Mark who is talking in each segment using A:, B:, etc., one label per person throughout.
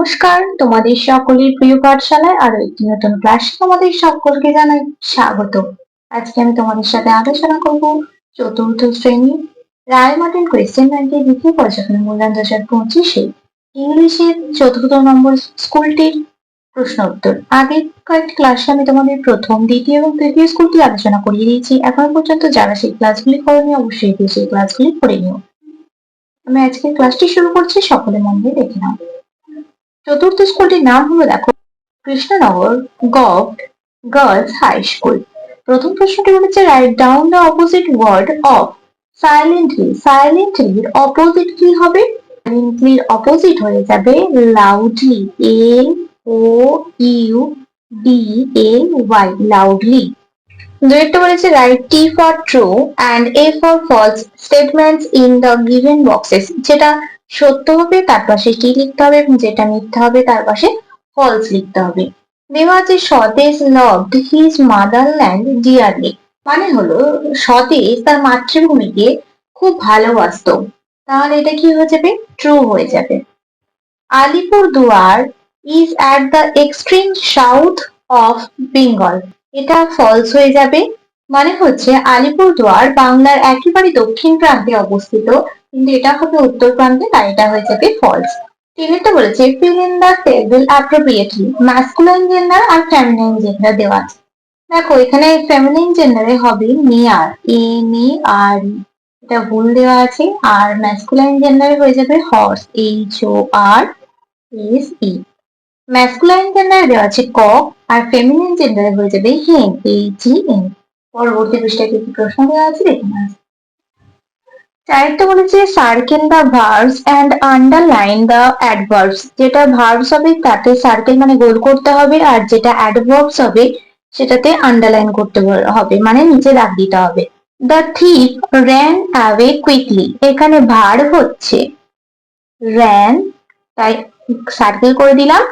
A: নমস্কার, তোমাদের সকলের প্রিয় পাঠশালায় আরও একটি নতুন ক্লাসে তোমাদের সকলকে জানাই স্বাগত। আজকে আমি তোমাদের সাথে আলোচনা করব চতুর্থ শ্রেণি রায় মার্টিন কোয়েশ্চেন ব্যাংকের দ্বিতীয় পর্যটন মূল্যায়ন দু হাজার পঁচিশে ইংলিশের চতুর্থ নম্বর স্কুলটির প্রশ্ন উত্তর। আগে কয়েকটি ক্লাসে আমি তোমাদের প্রথম, দ্বিতীয় এবং তৃতীয় স্কুলটি আলোচনা করিয়ে দিয়েছি। এখন পর্যন্ত যারা সেই ক্লাসগুলি করনি, অবশ্যই সেই ক্লাসগুলি করে নিও। আমি আজকে ক্লাসটি শুরু করছি, সকলে মন দিয়ে দেখে নাও। চতুর্থ স্কুলটির নাম হলো দেখো Krishnanagar gov girls high school. প্রথম প্রশ্নটি বলেছে right down the opposite word of silently সাইলেন্টলির opposite কি হবে? সাইলেন্টলির অপোজিট হয়ে যাবে loudly L O U D L Y loudly দুইটা বলেছে right T for true and A for false statements in the given boxes যেটা সত্য হবে, তার পাশে টি লিখতে হবে এবং যেটা মিথ্যা হবে, তার পাশে ফলস লিখতে হবে। দেওয়া আছে স্বদেশ লভড হিজ মাদারল্যান্ড ডিয়ারলি মানে হলো স্বদেশ তার মাতৃভূমিকে খুব ভালোবাসতো। তাহলে এটা কি হয়ে যাবে? ট্রু হয়ে যাবে। Alipurduar is at the extreme south of Bengal এটা ফলস হয়ে যাবে। মানে হচ্ছে আলিপুরদুয়ার বাংলার একেবারে দক্ষিণ প্রান্তে অবস্থিত। কিন্তু এটা হবে উত্তর প্রান্তে তাই এটা হয়ে যাবে ফলস তিনেরটা বলেছে fill in the table appropriately masculine gender R feminine gender দেওয়া আছে। দেখো, এখানে ফেমিনাইন জেন্ডারে হবে মেয়ার এ আর এটা ভুল দেওয়া আছে, আর ম্যাসকুলাইন জেন্ডারে হয়ে যাবে horse H O R S E masculine জেন্ডারে দেওয়া আছে ক আর ফেমিনিন জেন্ডারে হয়ে যাবে হেন এইচ ই এন পরবর্তী পৃষ্ঠায় কি প্রশ্ন দেওয়া আছে দেখে চারটা বলেছে circle the verbs and underline the adverbs যেটা ভার্বস হবে তাতে সার্কেল মানে গোল করতে হবে আর যেটা অ্যাডভার্বস হবে সেটাতে আন্ডারলাইন করতে হবে মানে নিচে দাগ দিতে হবে। The thief ran away quickly এখানে ভার হচ্ছে। র্যান তাই সার্কেল করে দিলাম,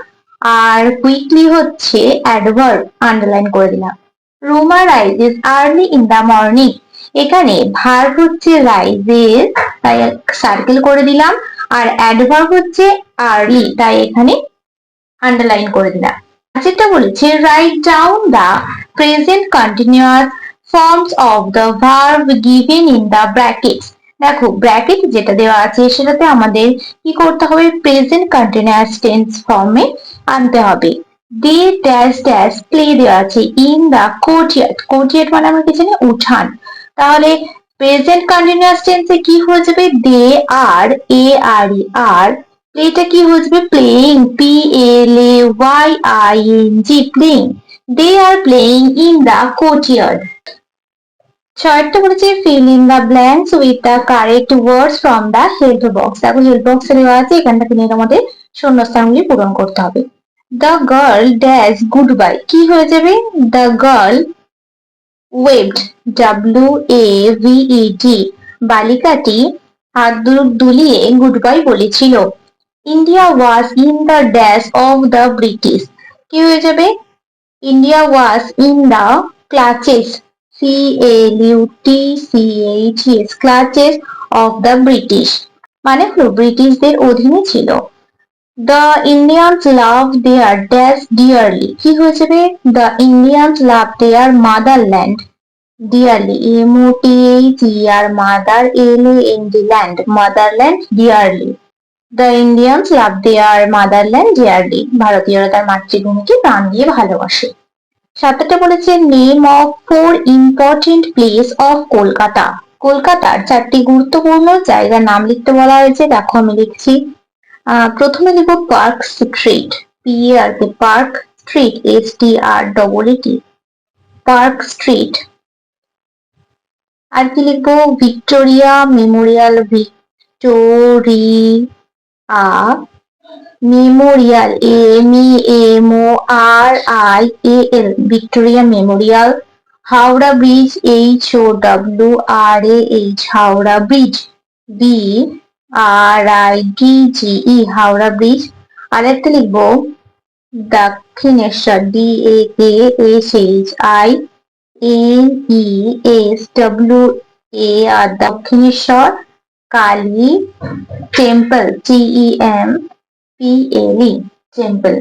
A: আর কুইকলি হচ্ছে অ্যাডভার্ব আন্ডারলাইন করে দিলাম। Ruma rises early in the morning এখানে ভার্ব হচ্ছে রাইজেস তাই সার্কেল করে দিলাম, আর অ্যাডভার্ব হচ্ছে আর্লি তাই এখানে আন্ডারলাইন করে দিলাম। যেটা বলেছে right down the present continuous forms of the verb given in the brackets দেখো ব্র্যাকেট যেটা দেওয়া আছে, সেটাতে আমাদের কি করতে হবে? প্রেজেন্ট কন্টিনিউয়াস টেন্স ফর্মে আনতে হবে। দে ড্যাশ ড্যাশ প্লে দেওয়া আছে ইন দা কোর্টিয়ার্ড কোর্টিয়ার্ড মানে আমরা কি জানি উঠান। তাহলে প্রেজেন্ট কন্টিনিউয়াস টেন্সে কি হয়ে যাবে? দে আর এ আর ই আর প্লেটা কি হয়ে যাবে? Playing P L A Y I N G playing they are playing in the courtyard ছয়টা বলেছে fill in the blanks with the correct words from the help box দেখো হেল্প বক্সে দেওয়া আছে এখান থেকে নিয়ে আমাদের শূন্যস্থানগুলি পূরণ করতে হবে। The girl dash good bye কি হয়ে যাবে? The girl waved W A V E D বালিকাটি হাত দুলিয়ে গুড বাই বলেছিল। India was in the dash of the British কি হয়ে যাবে? India was in the clutches C L U T C H S clutches of the British মানে হলো ব্রিটিশদের অধীনে ছিল। The Indians love their dash dearly কি হয়ে যাবে the Indians love their motherland dearly M O T H E R mother L A N dearly the Indians love their motherland dearly ভারতীয়রা তার মাতৃভূমিকে প্রাণ দিয়ে ভালোবাসে। সাতটা বলেছে name of four important place of Kolkata কলকাতার চারটি গুরুত্বপূর্ণ জায়গার নাম লিখতে বলা হয়েছে। দেখো আমি লিখছি। প্রথমে লিখব Park Street P R K Park Street S T R double T Park Street. আর কি লিখব? Victoria Memorial Victoria Memorial M E M O R I A L Victoria Memorial, Howrah Bridge H O W R A H Howrah Bridge B R I D G E Howrah Bridge. আর একটা লিখব, Dakshineswar D A K S H I N E S W A R Dakshineswar, Kali temple T E M P L E temple.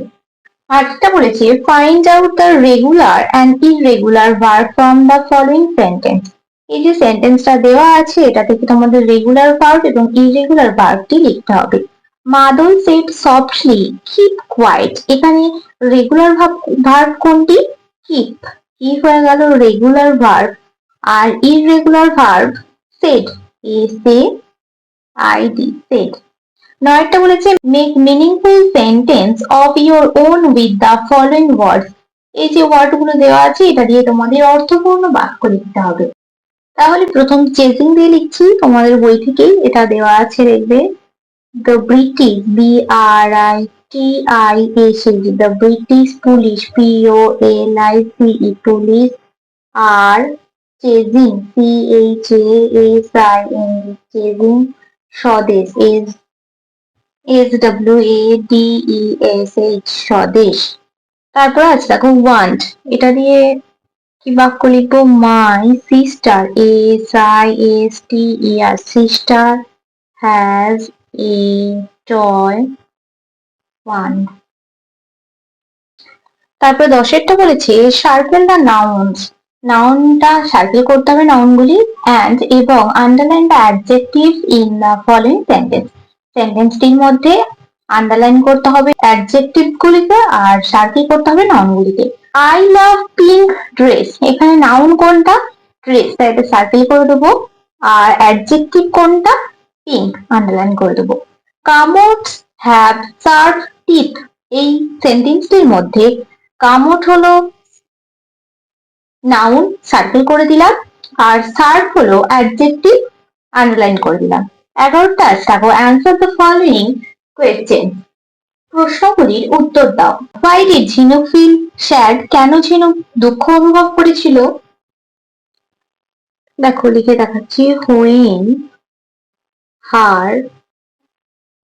A: আরেকটা বলেছে find out the regular and irregular verb from the following sentence এই যে সেন্টেন্সটা দেওয়া আছে এটা থেকে তোমাদের রেগুলার ভার্ব এবং ইররেগুলার ভার্বটি লিখতে হবে? Madal said softly keep quiet এখানে রেগুলার ভার্ব কোনটি? কিপ কি হয়ে গেল regular verb R irregular verb S A I D said নয়টা বলেছে make meaningful sentence of your own with the following words এই যে ওয়ার্ডগুলো দেওয়া আছে, এটা দিয়ে তোমাদের অর্থপূর্ণ বাক্য লিখতে হবে। তাহলে প্রথম চেজিং দিয়ে লিখছি, তোমাদের বই থেকেই এটা দেওয়া আছে, দেখবে? The British B R I T I S the British police P O L I C E police are chasing C H A S I N chasing Swadesh S S W A D E S H Swadesh. তারপর আছে দেখো want এটা দিয়ে কি বাক্য লিখব my sister S I S T E R sister has a toy one তারপর দশেরটা বলেছে সার্কেল দা নাউন্স নাউনটা সার্কেল করতে হবে নাউনগুলি অ্যান্ড এবং underline the adjective in the following sentence সেন্টেন্সটির মধ্যে আন্ডারলাইন করতে হবে অ্যাডজেক্টিভ গুলিকে আর সার্কেল করতে হবে নাউনগুলিকে আই লাভ পিঙ্ক ড্রেস এখানে নাউন কোনটা? ড্রেস তাই এটা সার্কেল করে দেবো। আর অ্যাডজেক্টিভ কোনটা? পিঙ্ক আন্ডারলাইন করে দেবো। কামোটস হ্যাভ সার্ভ টিপ এই সেন্টেন্সটির মধ্যে কামোট হলো নাউন সার্কেল করে দিলাম। আর সার্ভ হলো অ্যাডজেক্টিভ আন্ডারলাইন করে দিলাম। এগারোটা দেখো অ্যান্সার দ্য ফলোইং কোয়েশ্চেন প্রশ্নগুলির উত্তর দাও। Why did Jhinuk feel sad কেন ঝিনুক দুঃখ অনুভব করেছিল? দেখো, লিখে দেখাচ্ছি। When her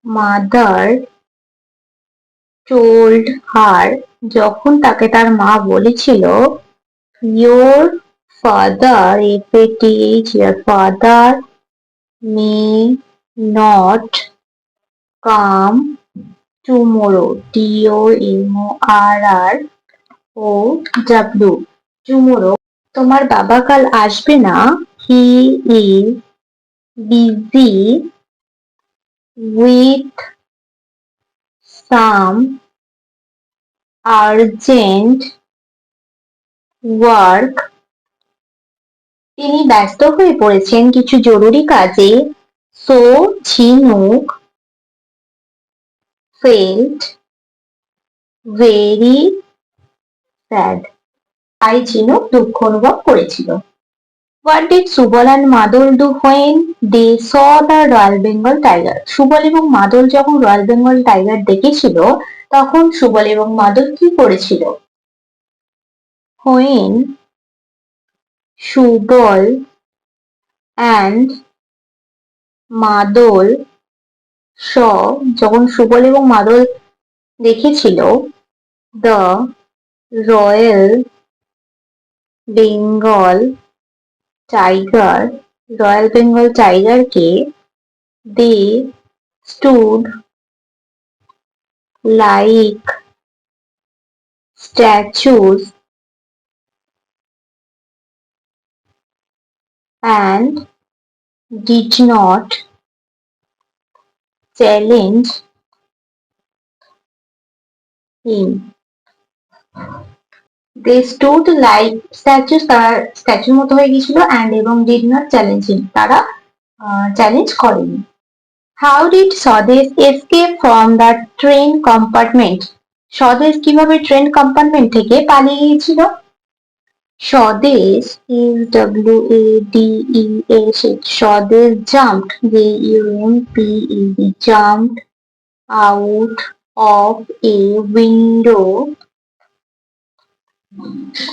A: mother told her যখন তাকে তার মা বলেছিল your father F A T H your father may not come tomorrow T O M O R R O W tomorrow তোমার বাবা কাল আসবে না। He is busy with some urgent work তিনি ব্যস্ত হয়ে পড়েছেন কিছু জরুরি কাজে। So Jhinuk felt very sad. তাই ঝিনুক দুঃখ অনুভব করেছিল What did সুবল and মাদল do when they saw the Royal Bengal tiger? Subal এবং মাদল যখন রয়্যাল বেঙ্গল টাইগার দেখেছিল, তখন সুবল এবং মাদল কি করেছিল When সুবল and মাদল স, যখন সুবল এবং মাদল দেখেছিল the royal Bengal tiger royal Bengal টাইগারকে they stood like statues and did not challenge him. They stood like statues, তারা স্ট্যাচুর মতো হয়ে গেছিল and এবং did not challenge him. তারা চ্যালেঞ্জ করেনি। How did Swadesh escape from the train compartment Swadesh কীভাবে train compartment থেকে পালিয়ে গিয়েছিল? Swadesh is W A D E S H. Swadesh jumped. J U M P E D. Jumped out of a window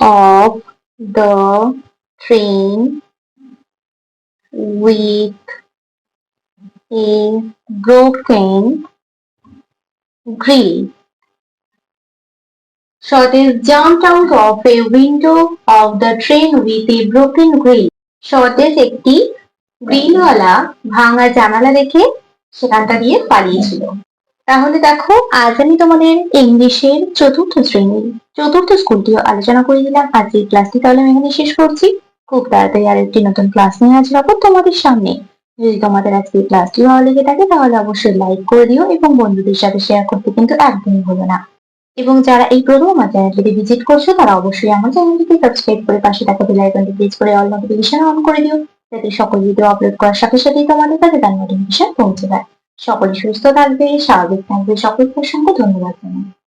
A: of the train with a broken green. Swadesh jumped out of a window of the train with a broken grill. স্বদেশ একটি গ্রিলওয়ালা ভাঙা জানালা দেখে সেখানটা দিয়ে পালিয়েছিল তাহলে দেখো, আজ আমি তোমাদের ইংলিশের চতুর্থ শ্রেণির চতুর্থ স্কুলটিও আলোচনা করে দিলাম। আজ এই ক্লাসটি তাহলে আমি এখানে শেষ করছি। খুব তাড়াতাড়ি আর একটি নতুন ক্লাস নিয়ে হাজির হব তোমাদের সামনে। যদি তোমাদের আজকে ক্লাসটি ভালো লেগে থাকে, তাহলে অবশ্যই লাইক করে দিও এবং বন্ধুদের সাথে শেয়ার করতে কিন্তু একদমই ভুলো না। এবং যারা এই প্রথম আমার চ্যানেলটিতে ভিজিট করছ, তারা অবশ্যই আমার চ্যানেলটিকে সাবস্ক্রাইব করে পাশে থাকা বেল আইকনটি প্রেস করে অল নোটিফিকেশন অন করে দিও, যাতে সকল ভিডিও আপলোড করার সাথে সাথেই তোমাদের কাছে তার নোটিফিকেশন পৌঁছে যায়। সকলে সুস্থ থাকবে, স্বাভাবিক থাকবে সকল অসংখ্য ধন্যবাদ জানাই।